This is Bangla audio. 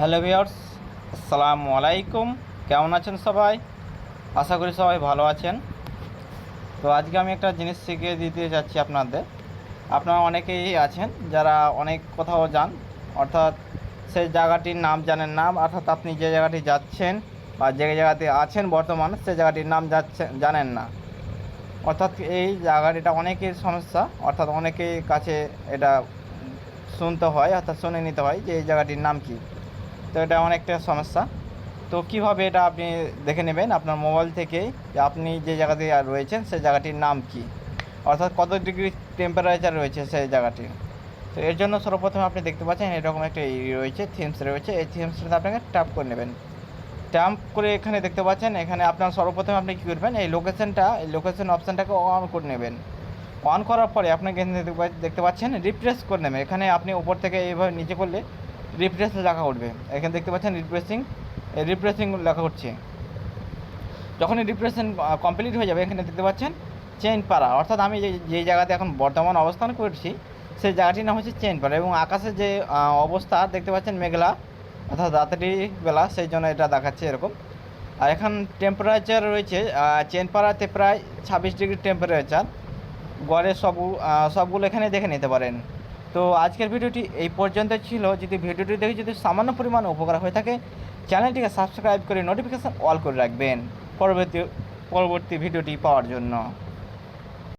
হ্যালো ভিওর্স আসসালামু আলাইকুম। কেমন আছেন সবাই? আশা করি সবাই ভালো আছেন। তো আজকে আমি একটা জিনিস শিখিয়ে দিতে যাচ্ছি আপনাদের। আপনারা অনেকেই আছেন যারা অনেক কোথাও যান, অর্থাৎ সেই জায়গাটির নাম জানেন না, অর্থাৎ আপনি যে জায়গাটি যাচ্ছেন বা যে জায়গাতে আছেন বর্তমান সেই জায়গাটির নাম যাচ্ছে, জানেন না। অর্থাৎ এই জায়গাটিটা অনেকের সমস্যা, অর্থাৎ অনেকের কাছে এটা শুনতে হয়, অর্থাৎ শুনে নিতে হয় যে এই জায়গাটির নাম কী। তো এটা অনেকটা সমস্যা। তো কীভাবে এটা আপনি দেখে নেবেন? আপনার মোবাইল থেকেই যে আপনি যে জায়গাতে রয়েছেন, সেই জায়গাটির নাম কি? অর্থাৎ কত ডিগ্রি টেম্পারেচার রয়েছে সেই জায়গাটি? তো এর জন্য সর্বপ্রথমে আপনি দেখতে পাচ্ছেন এরকম একটা ই রয়েছে থিমস রয়েছে। এই থিমসটাতে আপনাকে ট্যাপ করে নেবেন। ট্যাপ করে এখানে দেখতে পাচ্ছেন, এখানে আপনার সর্বপ্রথমে আপনি কী করবেন? এই লোকেশনটা এই লোকেশন অপশানটাকে অন করে নেবেন। অন করার পরে আপনাকে দেখতে পাচ্ছেন রিফ্রেশ করে নেবেন। এখানে আপনি উপর থেকে এইভাবে নিচে করলে রিফ্রেশ লেখা উঠবে এখানে দেখতে পাচ্ছেন রিফ্রেশিং রিফ্রেশিং লেখা উঠছে যখনই রিফ্রেশন কমপ্লিট হয়ে যাবে, এখানে দেখতে পাচ্ছেন চেন পাড়া। অর্থাৎ আমি যে যেই জায়গাতে এখন বর্তমান অবস্থান করছি, সেই জায়গাটির নাম হচ্ছে চেইন পাড়া এবং আকাশের যে অবস্থা, দেখতে পাচ্ছেন মেঘলা, অর্থাৎ রাত্রি বেলা, সেই জন্য এটা দেখাচ্ছে এরকম। আর এখন টেম্পারেচার রয়েছে চেন পাড়াতে প্রায় ছাব্বিশ ডিগ্রি টেম্পারেচার গড়ে সব সবগুলো এখানে দেখে নিতে পারেন। তো আজকের ভিডিওটি এই পর্যন্ত ছিল। যদি ভিডিওটি দেখে যদি সামান্য পরিমাণ উপকার হয়ে থাকে, চ্যানেলটিকে সাবস্ক্রাইব করে নোটিফিকেশান অল করে রাখবেন। পরবর্তী পরবর্তী ভিডিওটি পাওয়ার জন্য।